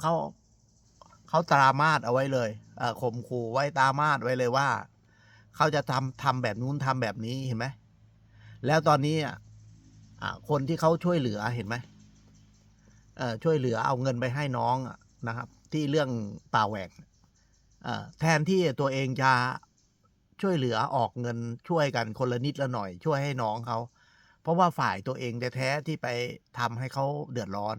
เขาเขาตรามาดเอาไว้เลยเออข่มขู่ไว้ตรามาดไว้เลยว่า เขาจะทำทำแบบนู้นทำแบบนี้เห็นไหมแล้วตอนนี้อะคนที่เขาช่วยเหลือเห็นไหมเออช่วยเหลือเอาเงินไปให้น้องนะครับ ที่เรื่องป่าแหวกเอ่อแทนที่ตัวเองจะช่วยเหลือออกเงินช่วยกันคนละนิดละหน่อย ช่วยให้น้องเขา เพราะว่าฝ่ายตัวเองแท้ๆที่ไปทำให้เขาเดือดร้อน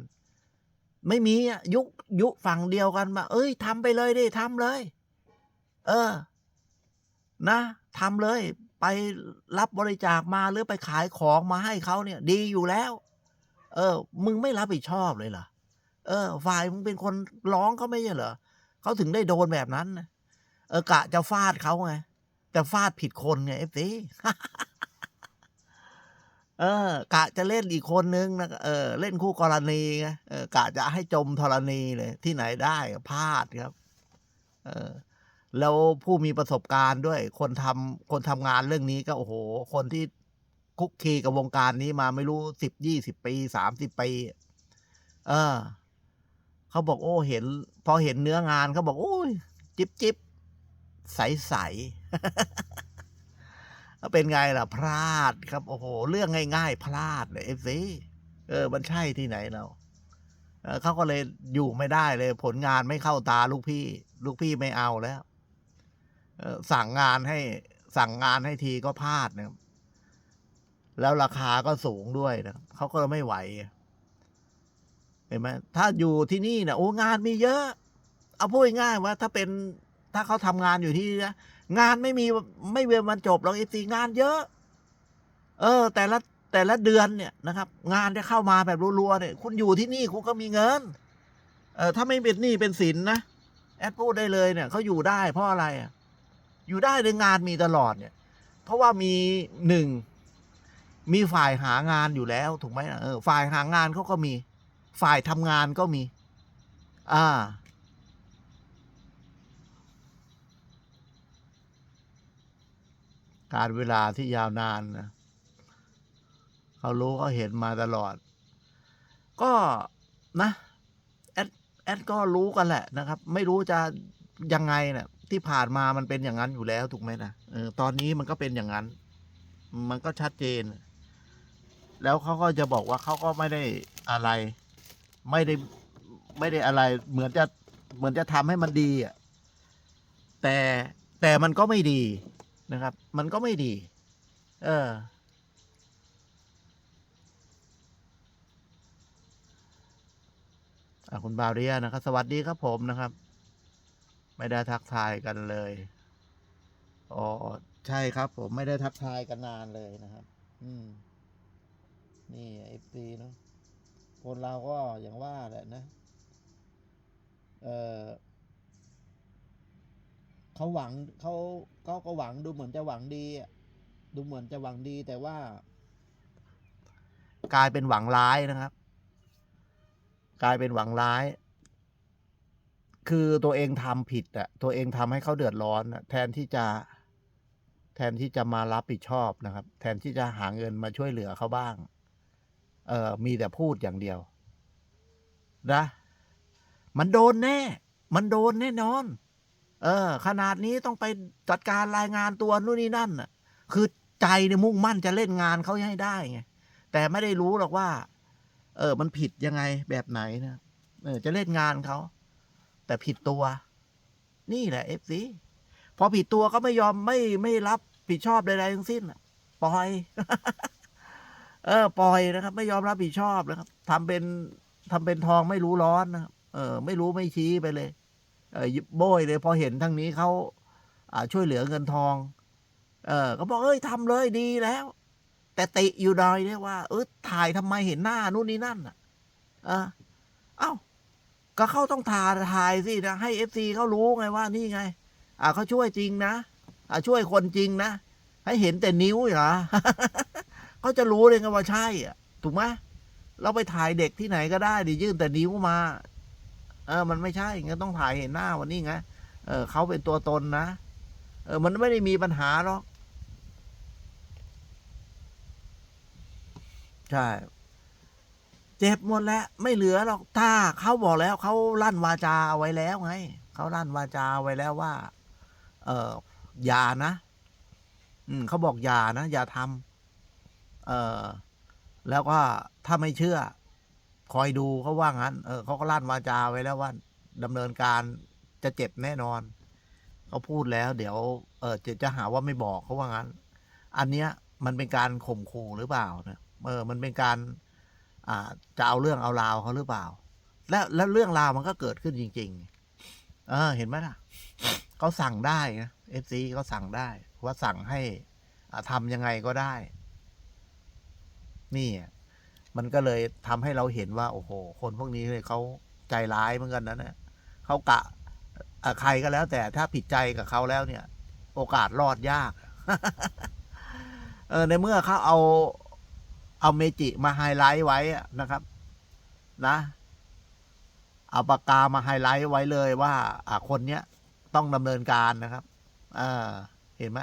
ไม่มีอะยุยุฝั่งเดียวกันมาเอ้ยทำไปเลยดิทำเลย เออ นะทำเลย ไปรับบริจาคมาหรือไปขายของมาให้เขาเนี่ย ดีอยู่แล้ว เออ มึงไม่รับผิดชอบเลยเหรอเออ ฝ่ายมึงเป็นคนร้องเขาไม่ใช่เหรอเขาถึงได้โดนแบบนั้นเออกะจะฟาดเขาไงแต่ฟาดผิดคนไงเอฟซี เออ กะจะเล่นอีกคนนึงนะเออ เล่นคู่กรณีเออกะจะให้จมธรณีเลย ที่ไหนได้พลาดครับ เออ แล้วผู้มีประสบการณ์ด้วย คนทำคนทำงานเรื่องนี้ก็โอ้โห คนที่คุกคีกับวงการนี้มาไม่รู้สิบยี่สิบปีสามสิบปีเออเขาบอกโอ้เห็น พอเห็นเนื้องานเขาบอก โอ้ย จิบจิบใสใส เป็นไงล่ะพลาดครับโอ้โหเรื่องง่ายๆ พลาดเลยเอฟซีเออมันใช่ที่ไหนเราเออเขาก็เลยอยู่ไม่ได้เลย ผลงานไม่เข้าตาลูกพี่ ลูกพี่ไม่เอาแล้วสั่งงานให้สั่งงานให้ทีก็พลาดนะครับแล้วราคาก็สูงด้วยนะครับเขาก็ไม่ไหวเห็นไหมถ้าอยู่ที่นี่นะโอ้งานมีเยอะ เอาพูดง่ายว่า ถ้าเป็นถ้าเขาทำงานอยู่ที่นี่นะ งานไม่มีไม่เวียนวันจบหรอกเอฟซีงานเยอะ เออ แต่ละแต่ละเดือนเนี่ยนะครับ งานจะเข้ามาแบบรัวๆเนี่ย คุณอยู่ที่นี่คุณก็มีเงิน เออถ้าไม่เป็นหนี้เป็นสินนะแอดพูดได้เลยเนี่ยเขาอยู่ได้เพราะอะไรอะอยู่ได้เลยงานมีตลอดเนี่ย เพราะว่ามีหนึ่งมีฝ่ายหางานอยู่แล้วถูกไหมเออฝ่ายหางานเขาก็มี ฝ่ายทำงานก็มี อ่า การเวลาที่ยาวนานนะเขารู้เขาเห็นมาตลอด ก็นะแอดแอดก็รู้กันแหละนะครับ ไม่รู้จะยังไงเนี่ยที่ผ่านมามันเป็นอย่างนั้นอยู่แล้วถูกไหมนะออตอนนี้มันก็เป็นอย่างนั้น มันก็ชัดเจน แล้วเขาก็จะบอกว่าเขาก็ไม่ได้อะไร ไม่ได้ไม่ได้อะไร เหมือนจะเหมือนจะทำให้มันดีอะแต่แต่มันก็ไม่ดี นะครับ มันก็ไม่ดี เอออะคุณบาเรียนะครับ สวัสดีครับผมนะครับ ไม่ได้ทักทายกันเลยอ๋อใช่ครับ ผมไม่ได้ทักทายกันนานเลยนะครับ อืม นี่เอฟซีเนาะคนเราก็อย่างว่าแหละนะ เออ เขาหวังเขาเขาก็หวังดูเหมือนจะหวังดี ดูเหมือนจะหวังดีแต่ว่า กลายเป็นหวังร้ายนะครับ กลายเป็นหวังร้าย คือตัวเองทำผิดอะตัวเองทำให้เขาเดือดร้อนอะแทนที่จะแทนที่จะมารับผิดชอบนะครับ แทนที่จะหาเงินมาช่วยเหลือเขาบ้าง เออมีแต่พูดอย่างเดียว นะ มันโดนแน่ มันโดนแน่นอน เออ ขนาดนี้ต้องไปจัดการรายงานตัวนู่นนี่นั่นน่ะ คือใจเนี่ยมุ่งมั่นจะเล่นงานเขาให้ได้ไงแต่ไม่ได้รู้หรอกว่า เออ มันผิดยังไงแบบไหนนะเออ จะเล่นงานเขาแต่ผิดตัว นี่แหละเอฟซีพอผิดตัวก็ไม่ยอมไม่ไม่รับผิดชอบใดๆทั้งสิ้นปล่อย เออ ปล่อยนะครับ ไม่ยอมรับผิดชอบนะครับทำเป็นทำเป็นทองไม่รู้ร้อนนะครับเออ ไม่รู้ไม่ชี้ไปเลย เออโบยเลยพอเห็นทางนี้เขาช่วยเหลือเงินทอง เออก็บอกเอ้ยทำเลยดีแล้ว แต่ติอยู่หน่อยเนี่ยว่า เออถ่ายทำไมเห็นหน้านู่นนี่นั่นอะเออเอ้าก็เขาต้องถ่ายถ่ายสินะให้เอฟซีเขารู้ไงว่านี่ไง อ่าเขาช่วยจริงนะอ่าช่วยคนจริงนะ ให้เห็นแต่นิ้วเหรอเขาจะรู้เลยไงว่าใช่อะถูกไหมเราไปถ่ายเด็กที่ไหนก็ได้ดิยื่นแต่นิ้วมา เออ มันไม่ใช่งั้นต้องถ่ายเห็นหน้าวันนี้ไงเออเขาเป็นตัวตนนะ เออ มันไม่ได้มีปัญหาหรอก ใช่ เจ็บหมดแล้ว ไม่เหลือหรอก ถ้าเขาบอกแล้วเขาลั่นวาจาเอาไว้แล้วไงเขาลั่นวาจาไว้แล้วว่า เอออย่านะ อืมเขาบอกอย่านะ อย่าทำเออแล้วก็ถ้าไม่เชื่อ คอยดูเขาว่างั้น เออเขาก็ลั่นวาจาไว้แล้วว่าดำเนินการจะเจ็บแน่นอนเขาพูดแล้ว เดี๋ยว เออจะจะหาว่าไม่บอกเขาว่างั้น อันเนี้ยมันเป็นการข่มขู่หรือเปล่านะเออ มันเป็นการ อ่าจะเอาเรื่องเอาราวเขาหรือเปล่า แล้วแล้วเรื่องราวมันก็เกิดขึ้นจริง ๆ เออ เห็นไหมล่ะเขาสั่งได้นะเอฟซีเขาสั่งได้ ว่าสั่งให้อ่าทำยังไงก็ได้ นี่ มันก็เลยทำให้เราเห็นว่า โอ้โห คนพวกนี้เลยเขาใจร้ายเหมือนกันนะเนี่ยเขากะใครก็แล้ว แต่ถ้าผิดใจกับเขาแล้วเนี่ย โอกาสรอดยากเออในเมื่อเขาเอาเอาเมจิมาไฮไลท์ไว้นะครับ นะ เอาปากกามาไฮไลท์ไว้เลยว่า อ่าคนเนี้ยต้องดำเนินการนะครับ เออเห็นไหม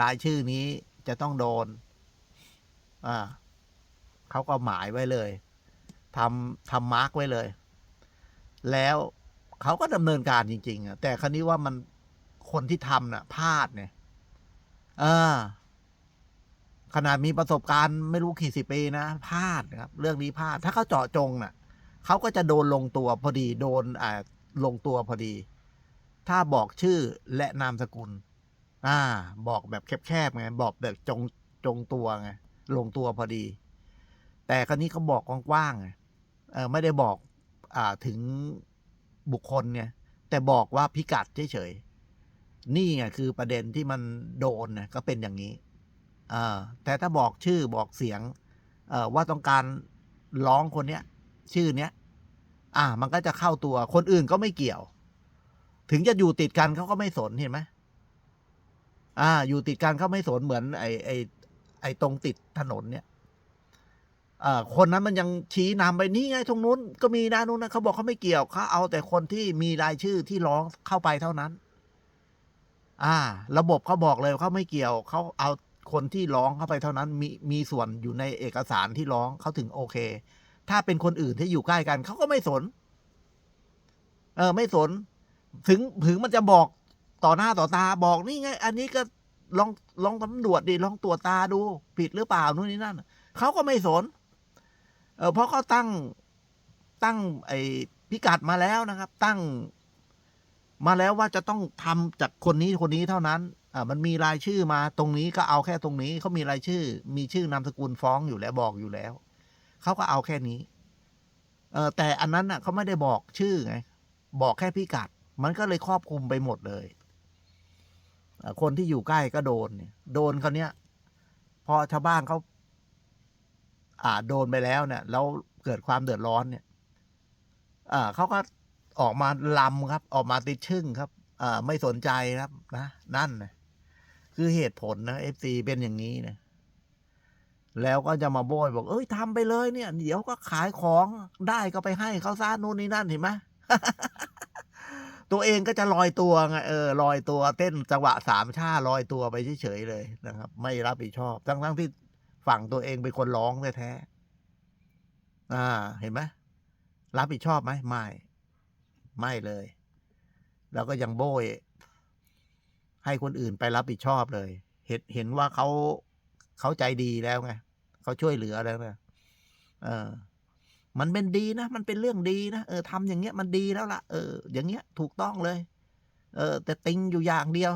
รายชื่อนี้จะต้องโดน อ่า เขาก็หมายไว้เลยทำทำมาร์กไว้เลย แล้วเขาก็ดำเนินการจริงๆอะแต่ครั้นี้ว่ามันคนที่ทำน่ะพลาดเนี่ยเออขนาดมีประสบการณ์ไม่รู้กี่สิบปีนะพลาดนะครับ เรื่องนี้พลาด ถ้าเขาเจาะจงน่ะเขาก็จะโดนลงตัวพอดีโดนอ่าลงตัวพอดี ถ้าบอกชื่อและนามสกุล อ่า บอกแบบแคบๆไงบอกแบบจงจงตัวไงลงตัวพอดี แต่ครั้นี้เขาบอกกว้างๆไงไม่ได้บอกอ่าถึงบุคคลเนี่ย แต่บอกว่าพิกัดเฉยๆนี่ไงคือประเด็นที่มันโดนนะก็เป็นอย่างนี้อแต่ถ้าบอกชื่อบอกเสียงว่าต้องการร้องคนเนี้ย ชื่อเนี้ยอ่า มันก็จะเข้าตัวคนอื่นก็ไม่เกี่ยว ถึงจะอยู่ติดกันเขาก็ไม่สนเห็นไหมอ่า อยู่ติดกันเขาไม่สนเหมือน ไอไอไอตรงติดถนนเนี่ย คนนั้นมันยังชี้นำไปนี่ไงตรงนู้นก็มีนะนู้นนะเขาบอกเขาไม่เกี่ยวเขาเอาแต่คนที่มีรายชื่อที่ร้องเข้าไปเท่านั้น อ่า ระบบเขาบอกเลยเขาไม่เกี่ยวเขาเอาคนที่ร้องเข้าไปเท่านั้น มีมีส่วนอยู่ในเอกสารที่ร้องเขาถึงโอเค ถ้าเป็นคนอื่นที่อยู่ใกล้กันเขาก็ไม่สน เออ ไม่สน ถึงถึงมันจะบอกต่อหน้าต่อตาบอกนี่ไง อันนี้ก็ลองลองตำรวจดิลองตรวจตาดู ผิดหรือเปล่านู่นนี่นั่นเขาก็ไม่สน เออเพราะเขาตั้งตั้งไอพิกัดมาแล้วนะครับ ตั้ง มาแล้วว่าจะต้องทำจากคนนี้คนนี้เท่านั้นอ่ามันมีรายชื่อมาตรงนี้ก็เอาแค่ตรงนี้เขามีรายชื่อ มีชื่อนามสกุลฟ้องอยู่แล้วบอกอยู่แล้วเขาก็เอาแค่นี้ เออแต่อันนั้นน่ะเขาไม่ได้บอกชื่อไงบอกแค่พิกัด มันก็เลยครอบคลุมไปหมดเลยคนที่อยู่ใกล้ก็โดนโดนเขาเนี้ยพอชาวบ้านเขา โดนไปแล้วเนี่ยแล้วเกิดความเดือดร้อนเนี่ยอาเขาก็ออกมาลำครับ ออกมาติดชึ่งครับอาไม่สนใจครับนะนั่นนะคือเหตุผลนะเอฟซีเป็นอย่างนี้นะแล้วก็จะมาโบยบอก เอ้ยทำไปเลยเนี่ย เดี๋ยวก็ขายของได้ก็ไปให้เขาซะนู่นนี่นั่นเห็นไหมตัวเองก็จะลอยตัวไงเออลอยตัวเต้นจังหวะสามชาลอยตัวไปเฉยๆเลยนะครับ ไม่รับผิดชอบทั้งทั้งๆที่ ฝั่งตัวเองเป็นคนร้องแท้ๆอ่า เห็นไหมรับผิดชอบไหมไม่ ไม่เลย แล้วก็ยังโบยให้คนอื่นไปรับผิดชอบเลย เห็นเห็นว่าเขาเขาใจดีแล้วไงเขาช่วยเหลือแล้วนะเออ มันเป็นดีนะ มันเป็นเรื่องดีนะเออทำอย่างเงี้ยมันดีแล้วล่ะ เออ อย่างเงี้ย ถูกต้องเลย เออ แต่ติงอยู่อย่างเดียว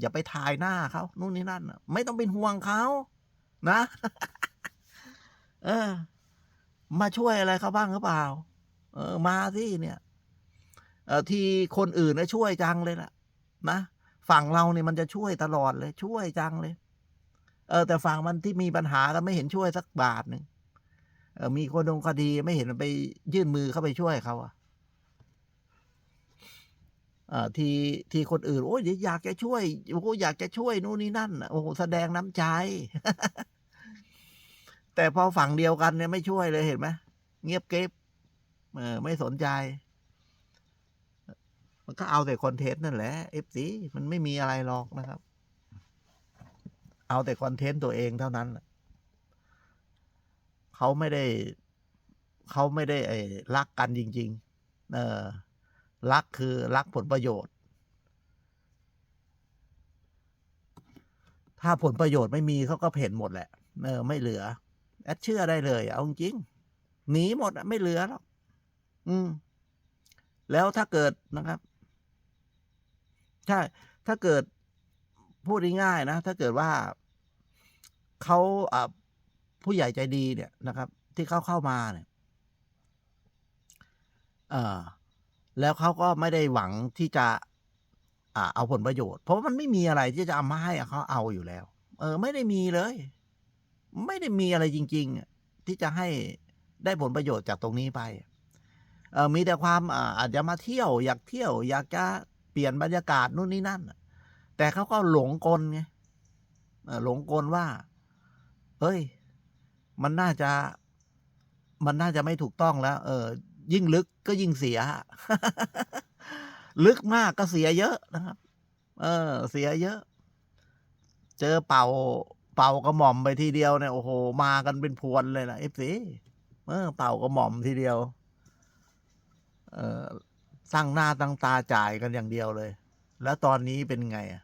อย่าไปถ่ายหน้าเขานู่นนี่นั่นไม่ต้องเป็นห่วงเขา นะ เออ มาช่วยอะไรเขาบ้างหรือเปล่า เออ มาที่เนี่ยเออที่คนอื่นนะช่วยจังเลยล่ะ นะฝั่งเราเนี่ยมันจะช่วยตลอดเลย ช่วยจังเลย เออ แต่ฝั่งมันที่มีปัญหาก็ไม่เห็นช่วยสักบาทหนึ่งเออมีคนดงคดีไม่เห็นไปยื่นมือเข้าไปช่วยเขาอะ ที่ที่คนอื่น โอ้ยอยากจะช่วยโอ้อยากจะช่วยนู่นนี่นั่นโอ้โหแสดงน้ำใจ แต่พอฝั่งเดียวกันเนี่ยไม่ช่วยเลยเห็นไหมเงียบเก็บเออไม่สนใจ มันก็เอาแต่คอนเทนต์นั่นแหละเอฟซีมันไม่มีอะไรหรอกนะครับ เอาแต่คอนเทนต์ตัวเองเท่านั้นเขาไม่ได้ เขาไม่ได้ไอ้รักกันจริง ๆ เออ รักคือรักผลประโยชน์ ถ้าผลประโยชน์ไม่มีเขาก็เพ่นหมดแหละเออไม่เหลือ แอดเชื่อได้เลยเอาจริงหนีหมดอะไม่เหลือหรอกอืม แล้วถ้าเกิดนะครับใช่ถ้าเกิดพูดง่ายๆนะ ถ้าเกิดว่าเขาอ่าผู้ใหญ่ใจดีเนี่ยนะครับ ที่เขาเข้ามาเนี่ย เออ แล้วเขาก็ไม่ได้หวังที่จะเอาผลประโยชน์ เพราะมันไม่มีอะไรที่จะเอามาให้เขาเอาอยู่แล้ว เออ ไม่ได้มีเลย ไม่ได้มีอะไรจริง ๆ ที่จะให้ได้ผลประโยชน์จากตรงนี้ไปเออมีแต่ความอาจจะมาเที่ยว อยากเที่ยว อยากจะเปลี่ยนบรรยากาศนู่นนี่นั่น แต่เขาก็หลงกลไงหลงกลว่า เฮ้ย มันน่าจะ มันน่าจะไม่ถูกต้องแล้ว เออ ยิ่งลึกก็ยิ่งเสีย ลึกมากก็เสียเยอะนะครับ เออ เสียเยอะ เจอเป่า เป่ากระหม่อมไปทีเดียวเนี่ยโอ้โห มากันเป็นพวนเลยนะเอฟซีเออ เป่ากระหม่อมทีเดียว เออสร้างหน้าตั้งตาจ่ายกันอย่างเดียวเลย แล้วตอนนี้เป็นไงอะ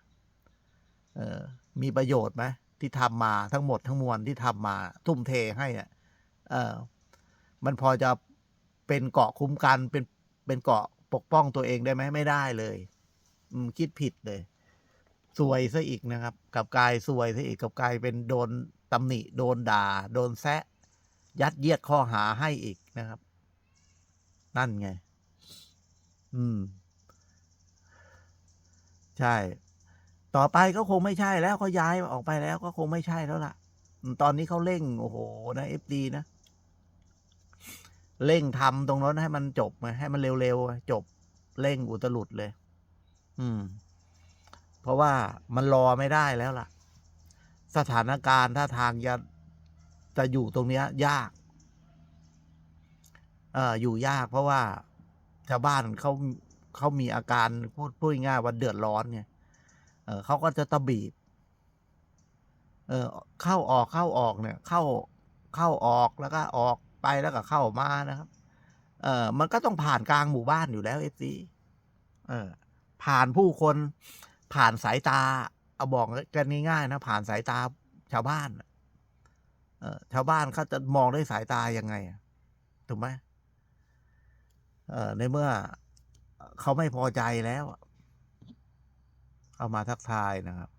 เออ มีประโยชน์ไหมที่ทำมาทั้งหมดทั้งมวลที่ทำมา ทุ่มเทให้อะเออมันพอจะ เป็นเกาะคุ้มกันเป็นเป็นเกาะปกป้องตัวเองได้ไหมไม่ได้เลย อืมคิดผิดเลยซวยซะอีกนะครับ กับกายซวยซะอีกกับกายเป็นโดนตำหนิ โดนด่า โดนแซะ ยัดเยียดข้อหาให้อีกนะครับ นั่นไง อืม ใช่ ต่อไปก็คงไม่ใช่แล้วเขาย้ายออกไปแล้วก็คงไม่ใช่แล้วล่ะ ตอนนี้เขาเร่ง โอ้โห นะเอฟดีนะ เร่งทำตรงนั้นให้มันจบไงให้มันเร็วๆจบเร่งอุตลุดเลย อืม เพราะว่ามันรอไม่ได้แล้วล่ะ สถานการณ์ถ้าทางจะจะอยู่ตรงเนี้ย ยาก เอ่ออยู่ยาก เพราะว่าชาวบ้านเขาเขามีอาการพูดพูดง่ายว่าเดือดร้อนไงเออเขาก็จะตะบีบ เออเข้าออกเข้าออกเนี่ย เข้าเข้าออกแล้วก็ออก ไปแล้วก็เข้ามานะครับ เออมันก็ต้องผ่านกลางหมู่บ้านอยู่แล้วเอฟซีเออ ผ่านผู้คน ผ่านสายตา เอาบอกกันง่ายๆนะ ผ่านสายตาชาวบ้าน เออชาวบ้านเขาจะมองด้วยสายตายังไงถูกไหมเออในเมื่อเขาไม่พอใจแล้วเข้ามาทักทายนะครับ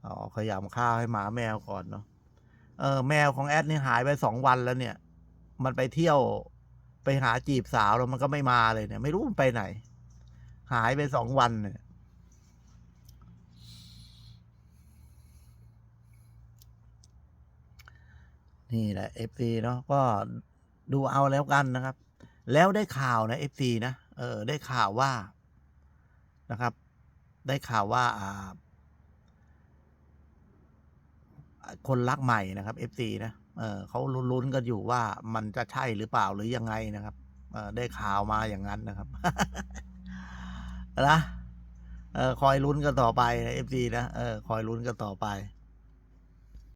เอขยำข้าวให้หมาแมวก่อนเนาะ เออแมวของแอดนี่หายไปสองวันแล้วเนี่ย มันไปเที่ยวไปหาจีบสาวแล้วมันก็ไม่มาเลยเนี่ย ไม่รู้มันไปไหน หายไปสองวันเนี่ย นี่แหละ FC เนาะก็ดูเอาแล้วกันนะครับ แล้วได้ข่าวนะ FC นะเออ ได้ข่าวว่านะครับ ได้ข่าวว่าอ่า คนรักใหม่นะครับ FC นะเออเขาลุ้นๆกันอยู่ว่ามันจะใช่หรือเปล่าหรือยังไงนะครับเออได้ข่าวมาอย่างนั้นนะครับนะเออคอยลุ้นกันต่อไปนะ FC นะเออคอยลุ้นกันต่อไป